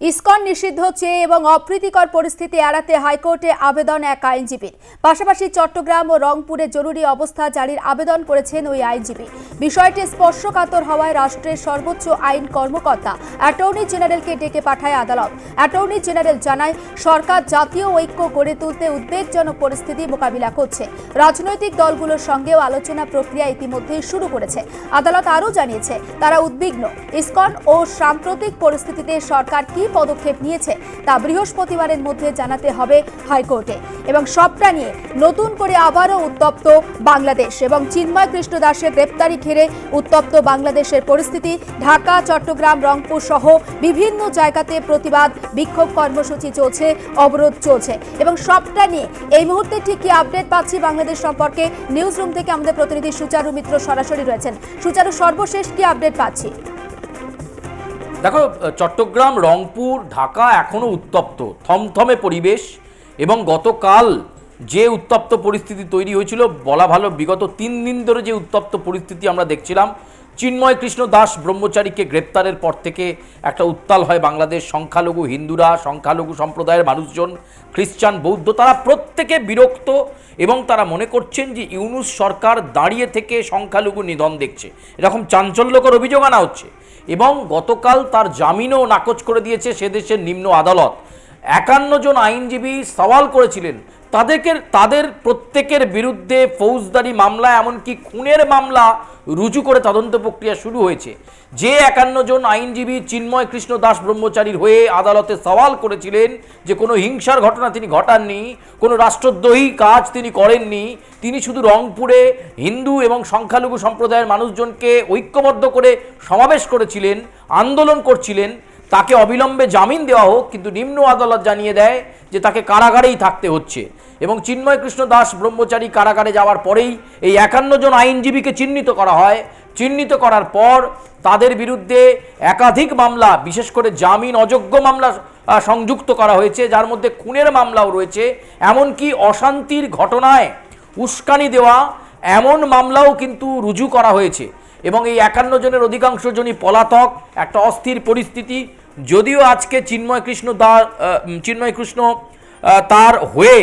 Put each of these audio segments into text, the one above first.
ISKCON নিষিদ্ধ চেয়ে এবং অপ্রীতিকর পরিস্থিতি এড়াতে হাইকোর্টে আবেদন এক আইনজীবীর। পাশাপাশি চট্টগ্রাম ও রংপুরে জরুরি অবস্থা জারির আবেদন করেছেন ওই আইনজীবী। বিষয়টি স্পর্শকাতর হওয়ায় রাষ্ট্রের সর্বোচ্চ আইন কর্মকর্তা, অ্যাটর্নি জেনারেলকে ডেকে পাঠায় আদালত। অ্যাটর্নি জেনারেল জানায়, সরকার জাতীয় ঐক্য গড়ে তুলতে উদ্বেগজনক পরিস্থিতি মোকাবিলা করছে। রাজনৈতিক দলগুলোর সঙ্গেও আলোচনা প্রক্রিয়া ইতিমধ্যেই শুরু করেছে। আদালত আরও জানিয়েছে, তারা উদ্বিগ্ন। ইসকন ও সাম্প্রতিক পরিস্থিতিতে সরকার কী পদক্ষেপ নিয়েছে। তা বৃহস্পতিবারের মধ্যে জানাতে হবে হাইকোর্টে। এবং সবটা নিয়ে নতুন করে আবারও উত্তপ্ত বাংলাদেশ এবং চিন্ময় কৃষ্ণ দাসের গ্রেপ্তারি ঘিরে উত্তপ্ত বাংলাদেশের পরিস্থিতি। ঢাকা, চট্টগ্রাম, রংপুর সহ বিভিন্ন জায়গাতে প্রতিবাদ, বিক্ষোভ কর্মসূচি চলছে, অবরোধ চলছে। এবং সবটা নিয়ে এই মুহূর্তে ঠিক কি আপডেট পাচ্ছি বাংলাদেশ সম্পর্কে? নিউজ রুম থেকে আমাদের প্রতিনিধি সুচারু মিত্র সরাসরি রয়েছেন। সুচারু, সর্বশেষ কি আপডেট পাচ্ছি? দেখো চট্টগ্রাম, রংপুর, ঢাকা এখনও উত্তপ্ত। থমথমে পরিবেশ এবং গতকাল যে উত্তপ্ত পরিস্থিতি তৈরি হয়েছিল, বলা ভালো বিগত তিন দিন ধরে যে উত্তপ্ত পরিস্থিতি আমরা দেখছিলাম, চিন্ময় কৃষ্ণ দাস ব্রহ্মচারীকে গ্রেপ্তারের পর থেকে একটা উত্তাল হয় বাংলাদেশ। সংখ্যালঘু হিন্দুরা, সংখ্যালঘু সম্প্রদায়ের মানুষজন, খ্রিস্টান, বৌদ্ধ, তারা প্রত্যেকে বিরক্ত এবং তারা মনে করছেন যে ইউনুস সরকার দাঁড়িয়ে থেকে সংখ্যালঘু নিধন দেখছে। এরকম চাঞ্চল্যকর অভিযোগ আনা হচ্ছে। এবং গতকাল তার জামিনও নাকচ করে দিয়েছে সে দেশের নিম্ন আদালত। একান্ন জন আইনজীবী সওয়াল করেছিলেন তাদেরকে, তাদের প্রত্যেকের বিরুদ্ধে ফৌজদারি মামলা, এমনকি খুনের মামলা রুজু করে তদন্ত প্রক্রিয়া শুরু হয়েছে। যে একান্ন জন আইনজীবী চিন্ময় কৃষ্ণ দাস ব্রহ্মচারীর হয়ে আদালতে সওয়াল করেছিলেন যে কোনো হিংসার ঘটনা তিনি ঘটাননি, কোনো রাষ্ট্রদ্রোহী কাজ তিনি করেননি, তিনি শুধু রংপুরে হিন্দু এবং সংখ্যালঘু সম্প্রদায়ের মানুষজনকে ঐক্যবদ্ধ করে সমাবেশ করেছিলেন, আন্দোলন করছিলেন তাকে অবিলম্বে জামিন দেওয়া হোক, কিন্তু নিম্ন আদালত জানিয়ে দেয় যে তাকে কারাগারেই থাকতে হচ্ছে। এবং চিন্ময় কৃষ্ণ দাস ব্রহ্মচারী কারাগারে যাওয়ার পরেই এই একান্ন জন আইনজীবীকে চিহ্নিত করা হয়। চিহ্নিত করার পর তাদের বিরুদ্ধে একাধিক মামলা, বিশেষ করে জামিন, অযোগ্য মামলা সংযুক্ত করা হয়েছে, যার মধ্যে খুনের মামলাও রয়েছে। এমনকি অশান্তির ঘটনায় উস্কানি দেওয়া, এমন মামলাও কিন্তু রুজু করা হয়েছে। এবং এই একান্ন জনের অধিকাংশ জনই পলাতক। একটা অস্থির পরিস্থিতি। যদিও আজকে চিন্ময় কৃষ্ণ দা চিন্ময় কৃষ্ণ তার হয়ে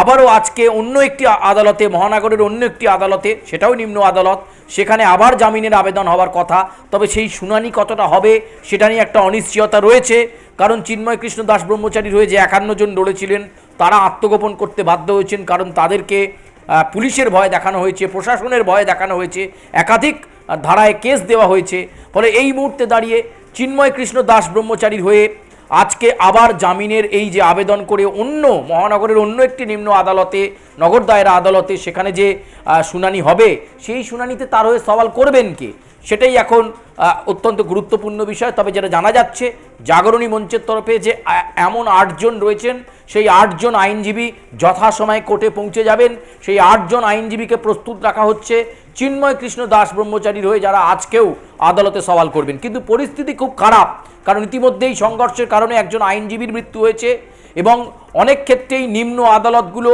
আবারও আজকে অন্য একটি আদালতে, মহানগরের অন্য একটি আদালতে, সেটাও নিম্ন আদালত, সেখানে আবার জামিনের আবেদন হওয়ার কথা। তবে সেই শুনানি কতটা হবে, সেটা নিয়ে একটা অনিশ্চয়তা রয়েছে। কারণ চিন্ময় কৃষ্ণ দাস ব্রহ্মচারীর হয়ে যে একান্ন জন লড়েছিলেন, তারা আত্মগোপন করতে বাধ্য হয়েছেন। কারণ তাদেরকে পুলিশের ভয় দেখানো হয়েছে, প্রশাসনের ভয় দেখানো হয়েছে। একাধিক ধারায় কেস দেওয়া হয়েছে। ফলে এই মুহূর্তে দাঁড়িয়ে চিন্ময় কৃষ্ণ দাস ব্রহ্মচারীর হয়ে আজকে আবার জামিনের এই যে আবেদন করে অন্য মহানগরের অন্য একটি নিম্ন আদালতে, নগর দায়রা আদালতে সেখানে যে শুনানি হবে, সেই শুনানিতে তার হয়ে সওয়াল করবেন কে? সেটাই এখন অত্যন্ত গুরুত্বপূর্ণ বিষয়। তবে যেটা জানা যাচ্ছে, জাগরণী মঞ্চের তরফে যে এমন আটজন রয়েছেন, সেই আটজন আইনজীবী যথাসময়ে কোর্টে পৌঁছে যাবেন। সেই আটজন আইনজীবীকে প্রস্তুত রাখা হচ্ছে। চিন্ময় কৃষ্ণ দাস ব্রহ্মচারীর হয়ে যারা আজকেও আদালতে সওয়াল করবেন। কিন্তু পরিস্থিতি খুব খারাপ, কারণ ইতিমধ্যেই সংঘর্ষের কারণে একজন আইনজীবীর মৃত্যু হয়েছে এবং অনেক ক্ষেত্রেই নিম্ন আদালতগুলো,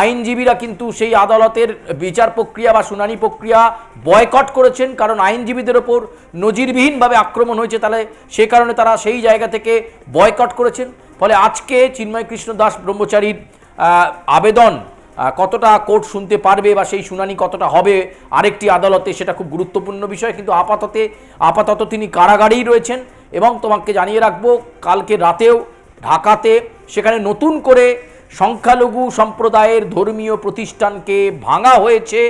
আইনজীবীরা কিন্তু সেই আদালতের বিচার প্রক্রিয়া বা শুনানি প্রক্রিয়া বয়কট করেছেন, কারণ আইনজীবীদের ওপর নজিরবিহীনভাবে আক্রমণ হয়েছে। তাহলে সে কারণে তারা সেই জায়গা থেকে বয়কট করেছেন। ফলে আজকে চিন্ময় কৃষ্ণ দাস ব্রহ্মচারীর আবেদন কতটা কোর্ট শুনতে পারবে বা সেই শুনানি কতটা হবে আরেকটি আদালতে সেটা খুব গুরুত্বপূর্ণ বিষয়। কিন্তু আপাততে, আপাতত তিনি কারাগারেই রয়েছেন এবং তোমাকে জানিয়ে রাখব, কালকে রাতেও ঢাকাতে সেখানে নতুন করে সংখ্যালঘু সম্প্রদায়ের ধর্মীয় প্রতিষ্ঠানকে ভাঙা হয়েছে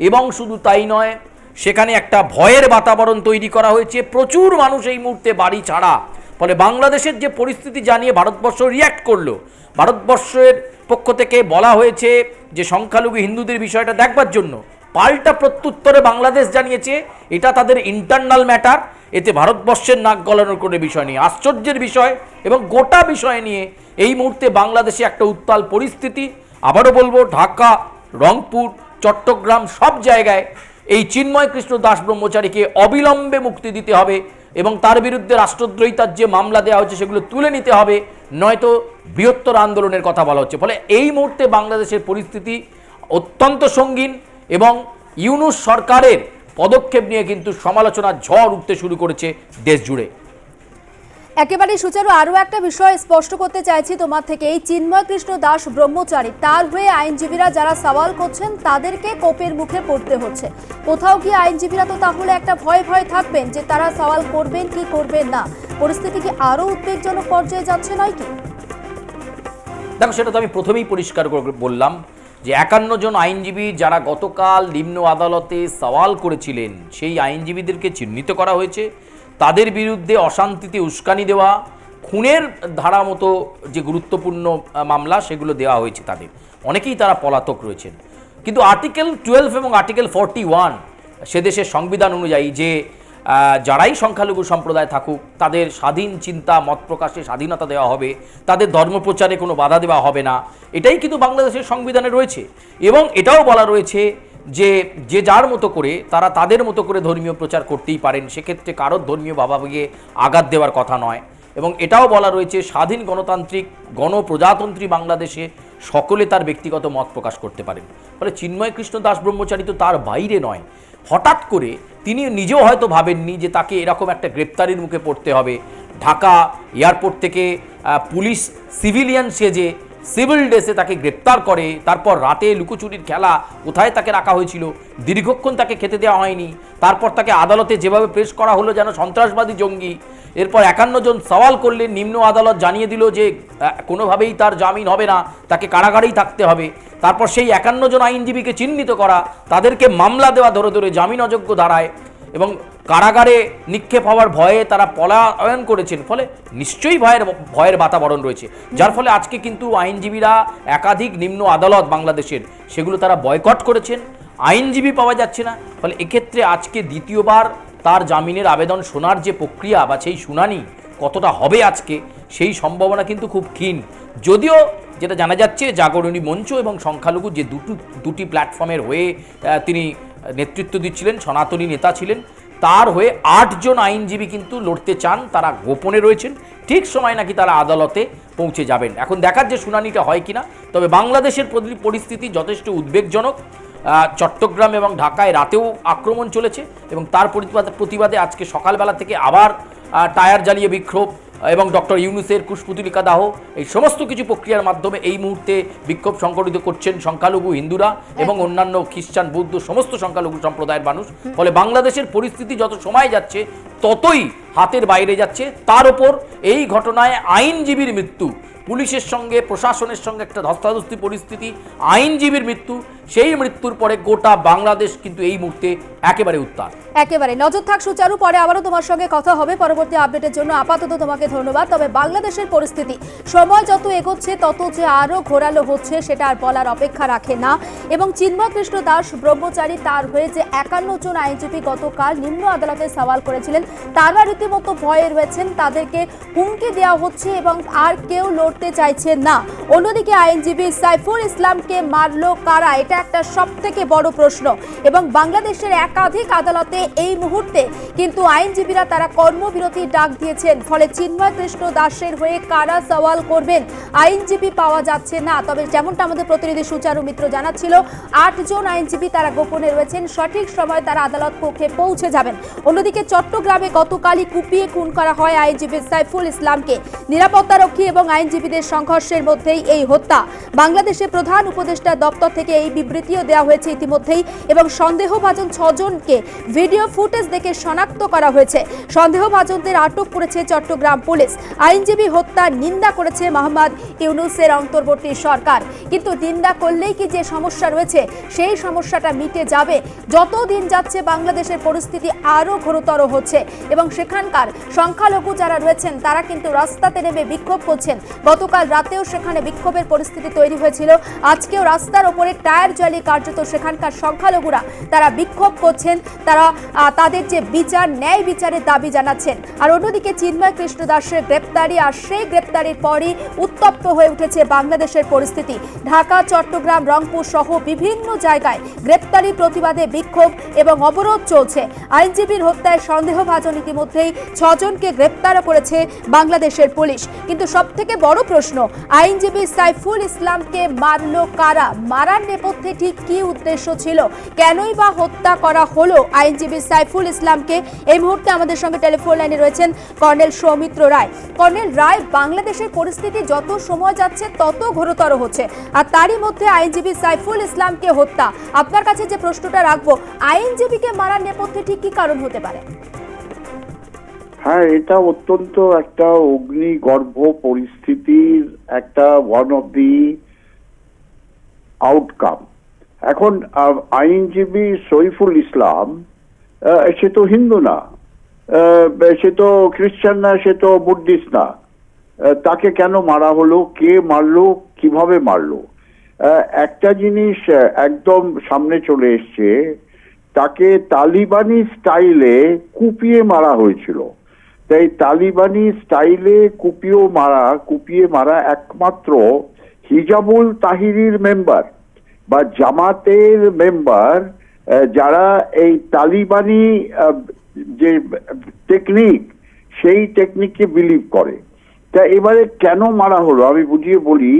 এবং শুধু তাই নয়, সেখানে একটা ভয়ের বাতাবরণ তৈরি করা হয়েছে। প্রচুর মানুষ এই মুহূর্তে বাড়ি ছাড়া। ফলে বাংলাদেশের যে পরিস্থিতি জানিয়ে ভারতবর্ষ রিয়্যাক্ট করল। ভারতবর্ষের পক্ষ থেকে বলা হয়েছে যে সংখ্যালঘু হিন্দুদের বিষয়টা দেখবার জন্য পাল্টা প্রত্যুত্তরে বাংলাদেশ জানিয়েছে, এটা তাদের ইন্টারনাল ম্যাটার এতে ভারতবর্ষের নাক গলানোর কোনো বিষয় নেই। আশ্চর্যের বিষয় এবং গোটা বিষয় নিয়ে এই মুহূর্তে বাংলাদেশে একটা উত্তাল পরিস্থিতি। আবারও বলব, ঢাকা, রংপুর, চট্টগ্রাম সব জায়গায় এই চিন্ময় কৃষ্ণ দাস ব্রহ্মচারীকে অবিলম্বে মুক্তি দিতে হবে। এবং তার বিরুদ্ধে রাষ্ট্রদ্রোহিতার যে মামলা দেওয়া হচ্ছে সেগুলো তুলে নিতে হবে। নয়তো বৃহত্তর আন্দোলনের কথা বলা হচ্ছে। ফলে এই মুহূর্তে বাংলাদেশের পরিস্থিতি অত্যন্ত সঙ্গীন এবং ইউনুস সরকারের পদক্ষেপ নিয়ে কিন্তু সমালোচনার ঝড় উঠতে শুরু করেছে দেশ জুড়ে। একেবারে সুচারু, আরও একটা বিষয় স্পষ্ট করতে চাইছি তোমার থেকে। এই চিন্ময় কৃষ্ণ দাস ব্রহ্মচারী, তার হয়ে আইনজীবীরা যারা সওয়াল করছেন, তাদেরকে কোপের মুখে পড়তে হচ্ছে। কোথাও কি আইনজীবীরা তো তাহলে একটা ভয় ভয় থাকবেন যে তারা সওয়াল করবেন কি করবেন না? পরিস্থিতি কি আরও উদ্বেগজনক পর্যায়ে যাচ্ছে নয় কি? দেখো, সেটা তো আমি প্রথমেই পরিষ্কার করে বললাম যে একান্ন জন আইনজীবী যারা গতকাল নিম্ন আদালতে সওয়াল করেছিলেন, সেই আইনজীবীদেরকে চিহ্নিত করা হয়েছে। তাদের বিরুদ্ধে অশান্তিতে উস্কানি দেওয়া, খুনের ধারা মতো যে গুরুত্বপূর্ণ মামলা সেগুলো দেওয়া হয়েছে তাদের। অনেকেই তারা পলাতক রয়েছেন। কিন্তু আর্টিকেল টুয়েলভ এবং আর্টিকেল ফর্টি ওয়ান সে দেশের সংবিধান অনুযায়ী যে যারাই সংখ্যালঘু সম্প্রদায় থাকুক, তাদের স্বাধীন চিন্তা, মত প্রকাশে স্বাধীনতা দেওয়া হবে, তাদের ধর্মপ্রচারে কোনো বাধা দেওয়া হবে না, এটাই কিন্তু বাংলাদেশের সংবিধানে রয়েছে। এবং এটাও বলা রয়েছে যে যে যার মতো করে তারা তাদের মতো করে ধর্মীয় প্রচার করতেই পারেন, সেক্ষেত্রে কারোর ধর্মীয় ভাবাবেগে আঘাত দেওয়ার কথা নয়। এবং এটাও বলা রয়েছে, স্বাধীন গণতান্ত্রিক, গণপ্রজাতন্ত্রী বাংলাদেশে সকলে তার ব্যক্তিগত মত প্রকাশ করতে পারেন। ফলে চিন্ময় কৃষ্ণ দাস ব্রহ্মচারী তো তার বাইরে নয়। হঠাৎ করে তিনি নিজেও হয়তো ভাবেননি যে তাকে এরকম একটা গ্রেপ্তারির মুখে পড়তে হবে। ঢাকা এয়ারপোর্ট থেকে পুলিশ, সিভিলিয়ান সেজে সিভিল ড্রেসে তাকে গ্রেপ্তার করে, তারপর রাতে লুকোচুরির খেলা কোথায় তাকে রাখা হয়েছিল, দীর্ঘক্ষণ তাকে খেতে দেওয়া হয়নি, তারপর তাকে আদালতে যেভাবে পেশ করা হলো যেন সন্ত্রাসবাদী জঙ্গি। এরপর একান্ন জন সওয়াল করলে নিম্ন আদালত জানিয়ে দিল যে কোনোভাবেই তার জামিন হবে না, তাকে কারাগারেই থাকতে হবে। তারপর সেই একান্ন জন আইনজীবীকে চিহ্নিত করা, তাদেরকে মামলা দেওয়া ধরে ধরে জামিন অযোগ্য ধারায় এবং কারাগারে নিক্ষেপ হওয়ার ভয়ে তারা পলায়ন করেছেন, ফলে নিশ্চয়ই ভয়ের ভয়ের বাতাবরণ রয়েছে। যার ফলে আজকে কিন্তু আইনজীবীরা একাধিক নিম্ন আদালত বাংলাদেশের, সেগুলো তারা বয়কট করেছেন। আইনজীবী পাওয়া যাচ্ছে না, ফলে এক্ষেত্রে আজকে দ্বিতীয়বার তার জামিনের আবেদন শোনার যে প্রক্রিয়া বা সেই শুনানি কতটা হবে আজকে, সেই সম্ভাবনা কিন্তু খুব ক্ষীণ। যদিও যেটা জানা যাচ্ছে, জাগরণী মঞ্চ এবং সংখ্যালঘু যে দুটো, দুটি প্ল্যাটফর্মের হয়ে তিনি নেতৃত্ব দিচ্ছিলেন, সনাতনী নেতা ছিলেন তার হয়ে আটজন আইনজীবী কিন্তু লড়তে চান, তারা গোপনে রয়েছেন। ঠিক সময় নাকি তারা আদালতে পৌঁছে যাবেন। এখন দেখার যে শুনানিটা হয় কিনা, তবে বাংলাদেশের পরি- পরিস্থিতি যথেষ্ট উদ্বেগজনক। চট্টগ্রাম এবং ঢাকায় রাতেও আক্রমণ চলেছে এবং তার প্রতিবাদে আজকে সকালবেলা থেকে আবার টায়ার জ্বালিয়ে বিক্ষোভ এবং ডক্টর ইউনুসের কুশপুতলিকা দাহ, এই সমস্ত কিছু প্রক্রিয়ার মাধ্যমে এই মুহূর্তে বিক্ষোভ সংগঠিত করছেন সংখ্যালঘু হিন্দুরা এবং অন্যান্য খ্রিস্টান, বৌদ্ধ, সমস্ত সংখ্যালঘু সম্প্রদায়ের মানুষ। ফলে বাংলাদেশের পরিস্থিতি যত সময় যাচ্ছে, ততই হাতের বাইরে যাচ্ছে। তার ওপর এই ঘটনায় আইনজীবীর মৃত্যু, পুলিশের সঙ্গে, প্রশাসনের সঙ্গে একটা ধস্তাধস্তি পরিস্থিতি, আইনজীবীর মৃত্যু সেই মৃত্যুর পরে গোটা বাংলাদেশ কিন্তু এই মুহূর্তে একেবারে উত্তাল। একেবারে। নজর থাক সুচারু, পরে আবারও তোমার সঙ্গে কথা হবে পরবর্তী আপডেটের জন্য। আপাতত তোমাকে ধন্যবাদ। তবে বাংলাদেশের পরিস্থিতি, সময় যত এগোচ্ছে, তত যে আরও ঘোরালো হচ্ছে, সেটা আর বলার অপেক্ষা রাখে না। এবং চিন্ময় কৃষ্ণ দাস, ব্রহ্মচারী, তার হয়ে যে একান্ন জন আইনজীবী গতকাল নিম্ন আদালতে সওয়াল করেছিলেন, তারা রীতিমতো ভয়ে রয়েছেন। তাদেরকে হুমকি দেওয়া হচ্ছে এবং আর কেউ লড়তে চাইছে না। অন্যদিকে আইনজীবী সাইফুল ইসলামকে মারলো কারা? এটা একটা সব থেকে বড় প্রশ্ন। এবং বাংলাদেশের একাধিক আদালতে এই মুহূর্তে কিন্তু আইনজীবীরা তারা কর্মবিরতির ডাক দিয়েছেন। ফলে চিন্ময় কৃষ্ণ দাসের হয়ে কারা সওয়াল করবেন? আইনজীবী পাওয়া যাচ্ছে না। তবে যেমনটা আমাদের প্রতিনিধি সুচারু মিত্র জানাচ্ছিল আটজন আইনজীবী তারা গোপনে রয়েছেন। সঠিক সময় তারা আদালত কক্ষে পৌঁছে যাবেন। অন্যদিকে চট্টগ্রামে গতকালই কুপিয়ে খুন করা হয় আইনজীবী সাইফুল ইসলামকে। নিরাপত্তারক্ষী এবং আইনজীবীদের সংঘর্ষের মধ্যেই এই হত্যা। বাংলাদেশের প্রধান উপদেষ্টা দপ্তর থেকে এই বিবৃতিও দেওয়া হয়েছে ইতিমধ্যেই এবং সন্দেহভাজন ছজনকে ভিডিও ফুটেজ দেখে শনাক্ত করা হয়েছে। সন্দেহভাজনদের আটক করেছে চট্টগ্রাম পুলিশ। আইনজীবী হত্যার নিন্দা করেছে মোহাম্মদ ইউনুসের অন্তর্বর্তী সরকার। কিন্তু নিন্দা করলেই কি যে সমস্যা রয়েছে, সেই সমস্যাটা মিটে যাবে। যত দিন যাচ্ছে, বাংলাদেশের পরিস্থিতি আরও ঘোরতর হচ্ছে এবং সেখানকার সংখ্যালঘু যারা রয়েছেন, তারা কিন্তু রাস্তাতে নেমে বিক্ষোভ করছেন। গতকাল রাতেও সেখানে বিক্ষোভের পরিস্থিতি তৈরি হয়েছিল। আজকেও রাস্তার ওপরে টায়ার হালচালই কার্যত সেখানকার সংখ্যালঘুরা তারা বিক্ষোভ করছেন, তারা তাদের যে বিচার, ন্যায় বিচারের দাবি জানাচ্ছেন। আর অন্যদিকে চিন্ময় কৃষ্ণ দাসের গ্রেপ্তারি আর সেই গ্রেপ্তারির পরই উত্তপ্ত হয়ে উঠেছে বাংলাদেশের পরিস্থিতি। ঢাকা, চট্টগ্রাম, রংপুর সহ বিভিন্ন জায়গায় গ্রেপ্তারি প্রতিবাদে বিক্ষোভ এবং অবরোধ চলছে। আইনজীবীর হত্যায় সন্দেহভাজন ইতিমধ্যেই ছজনকে গ্রেপ্তারও করেছে বাংলাদেশের পুলিশ। কিন্তু সব থেকে বড় প্রশ্ন, আইনজীবী সাইফুল ইসলামকে মারলো কারা? মারার নেপথ্যে ঠিক কি উদ্দেশ্য ছিল? কেনই বা হত্যা করা হলো? আইনজীবী সাইফুল ইসলামকে এই মুহূর্তে আমাদের সঙ্গে টেলিফোন লাইনে রয়েছেন কর্নেল সৌমিত্র রায়। কর্নেল রায়, বাংলাদেশের পরিস্থিতি যত সময় যাচ্ছে, তত ঘোরতর হচ্ছে। আর তারই মধ্যে আইনজীবী সাইফুল ইসলামকে হত্যা। আপনার কাছে যে প্রশ্নটা রাখব, আইনজীবীকে মারার নেপথ্যে ঠিক কি কারণ হতে পারে? হ্যাঁ এটা অত্যন্ত একটা অগ্নিগর্ভ পরিস্থিতির একটা ওয়ান অফ দি আউটকাম এখন আইনজীবী সৈফুল ইসলাম সে তো হিন্দু না সে তো খ্রিস্টান না, সে তো বুদ্ধিস্ট না। তাকে কেন মারা হলো, কে মারলো, কীভাবে মারলো? একটা জিনিস একদম সামনে চলে এসছে, তাকে তালিবানি স্টাইলে কুপিয়ে মারা হয়েছিল। তাই তালিবানি স্টাইলে কুপিয়ে মারা কুপিয়ে মারা একমাত্র হিজাবুল তাহিরির মেম্বার। বা জামাতের মেম্বার যারা এই তালিবানি যে টেকনিক সেই টেকনিককে বিলিভ করে। তা এবারে কেন মারা হলো? আমি বুঝিয়ে বলি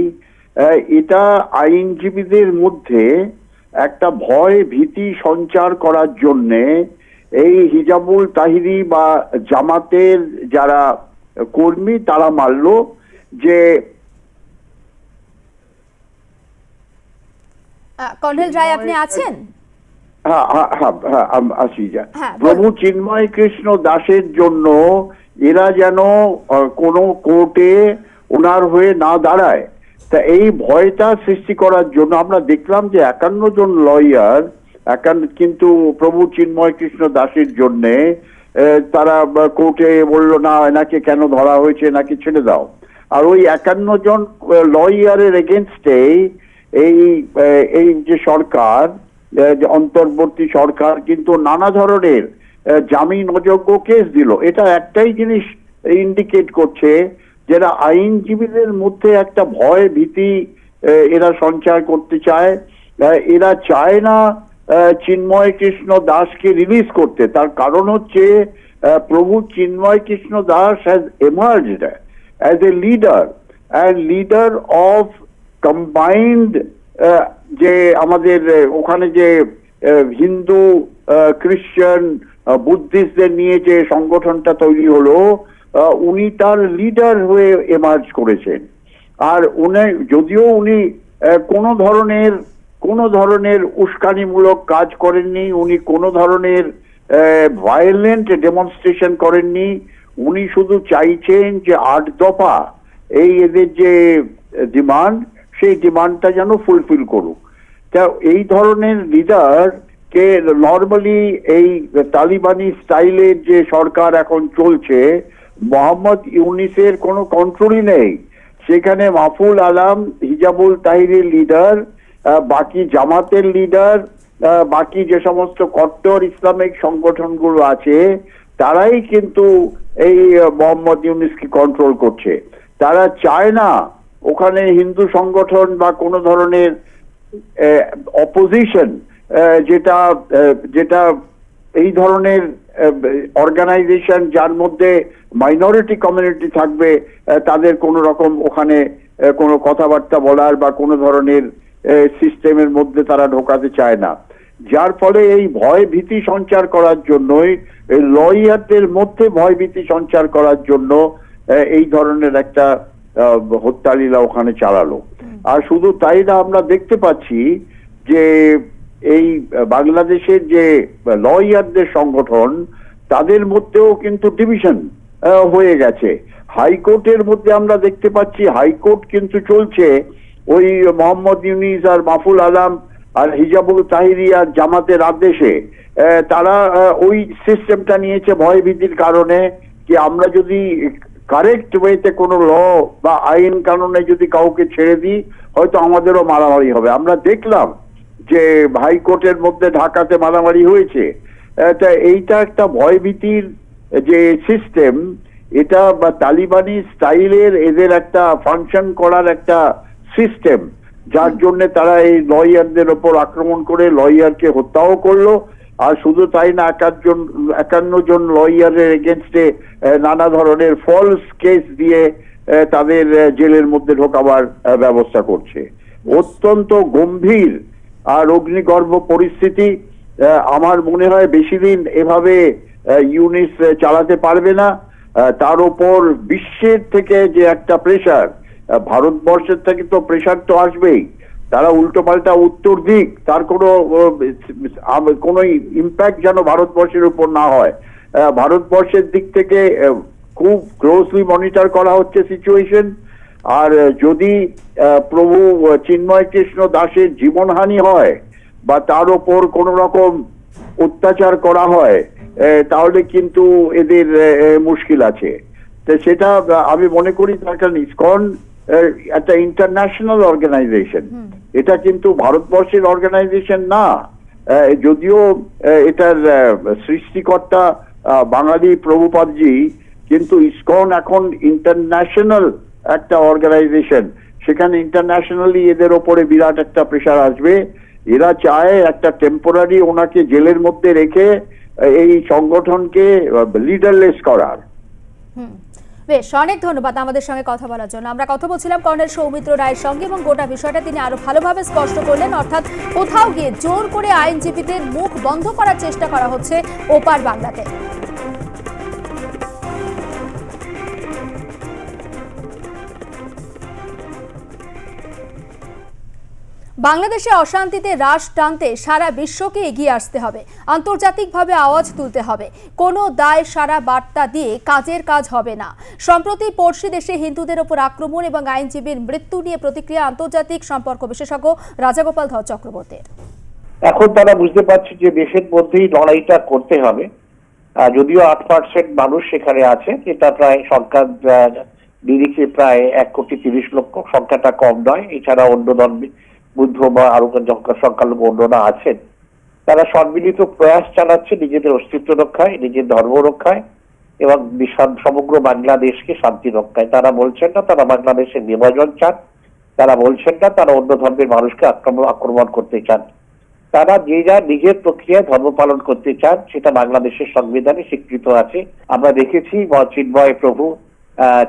এটা আইনজীবীদের মধ্যে একটা ভয় ভীতি সঞ্চার করার জন্যে এই হিজাবুল তাহিরি বা জামাতের যারা কর্মী, তারা মারলো যে কর্নেল রায় আপনি আছেন? হ্যাঁ হ্যাঁ হ্যাঁ আম- আসি যা। প্রভু চিন্ময় কৃষ্ণ দাসের জন্য এরা যেন কোনো কোর্টে ওনার হয়ে না দাঁড়ায় তা এই ভয়টা সৃষ্টি করার জন্য আমরা দেখলাম যে একান্ন জন লয়ার একান্ন কিন্তু প্রভু চিন্ময় কৃষ্ণ দাসের জন্যে তারা কোর্টে বলল না এনাকে কেন ধরা হয়েছে? নাকি ছেড়ে দাও। আর ওই একান্ন জন লয়ারের এগেনস্টে এই এই যে সরকার যে অন্তর্বর্তী সরকার কিন্তু নানা ধরনের জামিন অযোগ্য কেস দিল। এটা একটাই জিনিস ইন্ডিকেট করছে যারা আইনজীবীদের মধ্যে একটা ভয় ভীতি এরা সঞ্চার করতে চায়। এরা চায় না চিন্ময় কৃষ্ণ দাসকে রিলিজ করতে। তার কারণ হচ্ছে Prabhu Chinmoy Krishna Das has emerged as a leader and leader of combined যে আমাদের ওখানে যে হিন্দু আহ, খ্রিস্টান বুদ্ধিস্টদের নিয়ে যে সংগঠনটা তৈরি হলো উনি তার লিডার হয়ে এমার্জ করেছেন। আর উনি যদিও উনি কোনো ধরনের কোনো ধরনের উস্কানিমূলক কাজ করেননি উনি কোনো ধরনের ভায়োলেন্ট ডেমনস্ট্রেশন করেননি উনি শুধু চাইছেন যে আট দফা এই এদের যে ডিমান্ড সেই ডিমান্ডটা যেন ফুলফিল করুক। তা এই ধরনের লিডার কে নর্মালি এই তালিবানি স্টাইলের যে সরকার এখন চলছে, মোহাম্মদ ইউনিসের কোনো কন্ট্রোলই নেই। সেখানে মাহফুল আলাম, হিজাবুল তাহিরের লিডার বাকি জামাতের লিডার বাকি যে সমস্ত কট্টর ইসলামিক সংগঠনগুলো আছে, তারাই কিন্তু এই মোহাম্মদ ইউনিসকে কন্ট্রোল করছে। তারা চায় না ওখানে হিন্দু সংগঠন বা কোনো ধরনের অপোজিশন যেটা যেটা এই ধরনের অর্গানাইজেশন যার মধ্যে মাইনরিটি কমিউনিটি থাকবে তাদের কোনো রকম ওখানে কোনো কথাবার্তা বলার বা কোনো ধরনের সিস্টেমের মধ্যে তারা ঢোকাতে চায় না। যার ফলে এই ভয় ভীতি সঞ্চার করার জন্যই লয়ারদের মধ্যে ভয় ভীতি সঞ্চার করার জন্য এই ধরনের একটা হত্যালীলা ওখানে চালালো। আর শুধু তাই না আমরা দেখতে পাচ্ছি যে এই বাংলাদেশের যে লয়ারদের সংগঠন তাদের মধ্যেও কিন্তু ডিভিশন হয়ে গেছে। হাইকোর্টের মধ্যে আমরা দেখতে পাচ্ছি হাইকোর্ট কিন্তু চলছে ওই মোহাম্মদ ইউনিস আর মাফুল আলাম আর হিজাবুল তাহিরি আর জামাতের আদেশে। তারা ওই সিস্টেমটা নিয়েছে ভয় ভীতির কারণে যে আমরা যদি কারেক্ট ওয়েতে কোনো ল বা আইন কানুনে যদি কাউকে ছেড়ে দিই হয়তো আমাদেরও মারামারি হবে। আমরা দেখলাম যে হাইকোর্টের মধ্যে ঢাকাতে মারামারি হয়েছে। তা এইটা একটা ভয়ভীতির যে সিস্টেম এটা বা তালিবানি স্টাইলের এদের একটা ফাংশন করার একটা সিস্টেম যার জন্য তারা এই লয়ারদের ওপর আক্রমণ করে লয়ারকে হত্যাও করল। আর শুধু তাই না একান্ন একান্ন জন লয়ারের এগেনস্টে নানা ধরনের ফলস কেস দিয়ে তাদের জেলের মধ্যে ঢোকাবার ব্যবস্থা করছে। অত্যন্ত গম্ভীর আর অগ্নিগর্ভ পরিস্থিতি আমার মনে হয় বেশি দিন এভাবে ইউনিস চালাতে পারবে না। তার উপর বিশ্বের থেকে যে একটা প্রেশার ভারতবর্ষের থেকে তো প্রেশার তো আসবেই। তারা উল্টো পাল্টা উত্তর দিক, তার কোনো কোনো ইম্প্যাক্ট যেন ভারতবর্ষের উপর না হয়। ভারতবর্ষের দিক থেকে খুব ক্লোজলি মনিটর করা হচ্ছে সিচুয়েশন আর যদি প্রভু চিন্ময় কৃষ্ণ দাসের জীবনহানি হয়, বা তার ওপর কোন রকম অত্যাচার করা হয় তাহলে কিন্তু এদের মুশকিল আছে। তো সেটা আমি মনে করি তার কারণ ইসকন একটা ইন্টারন্যাশনাল অর্গানাইজেশন এটা কিন্তু ভারতবর্ষের অর্গানাইজেশন না। যদিও এটার সৃষ্টিকর্তা বাঙালি প্রভুপাদজি, কিন্তু ইসকন এখন ইন্টারন্যাশনাল একটা অর্গানাইজেশন সেখানে ইন্টারন্যাশনালি এদের ওপরে বিরাট একটা প্রেশার আসবে। এরা চায় একটা টেম্পোরারি ওনাকে জেলের মধ্যে রেখে এই সংগঠনকে লিডারলেস করার। বেশ, অনেক ধন্যবাদ আমাদের সঙ্গে কথা বলার জন্য। আমরা কথা বলছিলাম কর্নেল সৌমিত্র রায়ের সঙ্গে এবং গোটা বিষয়টা তিনি আরও ভালোভাবে স্পষ্ট করলেন। অর্থাৎ কোথাও গিয়ে জোর করে আইনজীবীদের মুখ বন্ধ করার চেষ্টা করা হচ্ছে ওপার বাংলাতে। বাংলাদেশে অশান্তিতে হ্রাস টানতে সারা বিশ্বকে এগিয়ে আসতে হবে। আন্তর্জাতিকভাবে আওয়াজ তুলতে হবে। কোনো দায় সারা বার্তা দিয়ে কাজের কাজ হবে না। সম্প্রতি পড়শি দেশে হিন্দুদের ওপর আক্রমণ এবং আইনজীবীর মৃত্যু নিয়ে প্রতিক্রিয়া আন্তর্জাতিক সম্পর্ক বিশেষজ্ঞ রাজাগোপাল ধর চক্রবর্তীর। এখন তারা বুঝতে পারছে যে দেশের মধ্যেই লড়াইটা করতে হবে। যদিও আট পার্সেন্ট মানুষ সেখানে আছে যেটা প্রায় আহ, নিরিখে প্রায় এক কোটি তিরিশ লক্ষ সংখ্যাটা কম নয়। এছাড়া অন্য ধর্মী বুদ্ধ বা আরও সংখ্যা- সংখ্যালঘু অন্যরা আছেন, তারা সম্মিলিত প্রয়াস চালাচ্ছে নিজেদের অস্তিত্ব রক্ষায়, নিজের ধর্ম রক্ষায় এবং সমগ্র বাংলাদেশকে শান্তি রক্ষায়। তারা বলছেন না, তারা বাংলাদেশের বিভাজন চান, তারা বলছেন না, তারা অন্য ধর্মের মানুষকে আক্রমণ আক্রমণ করতে চান। তারা যে যা নিজের প্রক্রিয়ায় ধর্ম পালন করতে চান, সেটা বাংলাদেশের সংবিধানে স্বীকৃত আছে। আমরা দেখেছি চিন্ময় প্রভু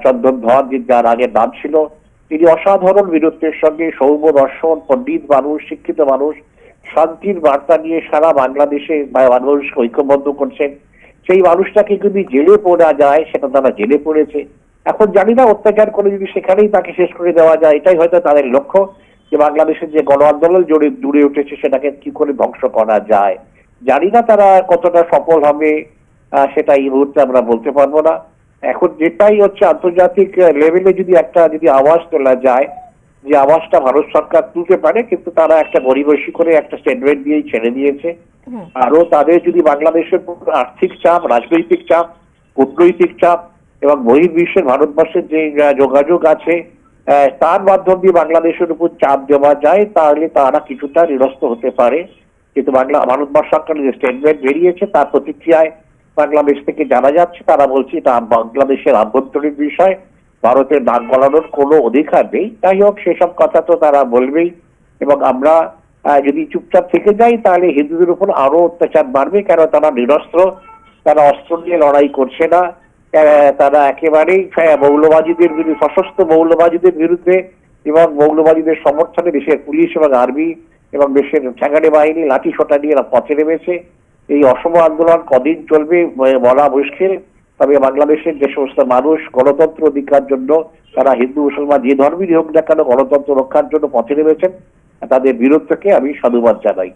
চন্দন ধর যার আগের নাম ছিল তিনি অসাধারণ বীরত্বের সঙ্গে সৌম্য দর্শন, পণ্ডিত মানুষ, শিক্ষিত মানুষ, শান্তির বার্তা নিয়ে সারা বাংলাদেশে মানুষকে ঐক্যবদ্ধ করছেন। সেই মানুষটাকে যদি জেলে পড়া যায়, সেটা তারা জেলে পড়েছে। এখন জানি না, অত্যাচার করে যদি সেখানেই তাকে শেষ করে দেওয়া যায়, এটাই হয়তো তাদের লক্ষ্য যে বাংলাদেশের যে গণ আন্দোলন জুড়ে জুড়ে উঠেছে, সেটাকে কি করে ধ্বংস করা যায়। জানি না তারা কতটা সফল হবে সেটা এই মুহূর্তে আমরা বলতে পারব না। এখন যেটাই হচ্ছে আন্তর্জাতিক লেভেলে যদি একটা যদি আওয়াজ তোলা যায় যে আওয়াজটা ভারত সরকার তুলতে পারে কিন্তু তারা একটা গরিবসী করে একটা স্টেটমেন্ট দিয়েই ছেড়ে দিয়েছে। আরও তাদের যদি বাংলাদেশের আর্থিক চাপ রাজনৈতিক চাপ কূটনৈতিক চাপ এবং বহির্বিশ্বের ভারতবর্ষের যে যোগাযোগ আছে তার মাধ্যম দিয়ে বাংলাদেশের উপর চাপ দেওয়া যায় তাহলে তারা কিছুটা নিরস্ত হতে পারে। কিন্তু বাংলা ভারতবর্ষ সরকারের যে স্টেটমেন্ট বেরিয়েছে তার প্রতিক্রিয়ায় বাংলাদেশ থেকে জানা যাচ্ছে, তারা বলছে এটা বাংলাদেশের আভ্যন্তরীণ বিষয়, ভারতের নাক গলানোর কোনো অধিকার নেই। যাই হোক, সেসব কথা তো তারা বলবেই। এবং আমরা যদি চুপচাপ থেকে যাই, তাহলে হিন্দুদের উপর আরও অত্যাচার বাড়বে, কেন তারা নিরস্ত্র? তারা অস্ত্র নিয়ে লড়াই করছে না। তারা একেবারেই মৌলবাদীদের বিরুদ্ধে, সশস্ত্র মৌলবাদীদের বিরুদ্ধে এবং মৌলবাদীদের সমর্থনে দেশের পুলিশ এবং আর্মি এবং দেশের ঠেঙ্গানি বাহিনী লাঠি সোটা নিয়ে পথে নেমেছে। এই অসম আন্দোলন কদিন চলবে বলা মুশকিল। তবে বাংলাদেশের যে সমস্ত মানুষ গণতন্ত্র অধিকার জন্য, তারা হিন্দু, মুসলমান, যে ধর্মেরই হোক না কেন, গণতন্ত্র রক্ষার জন্য পথে নেমেছেন, তাদের বীরত্বকে আমি সাধুবাদ জানাই।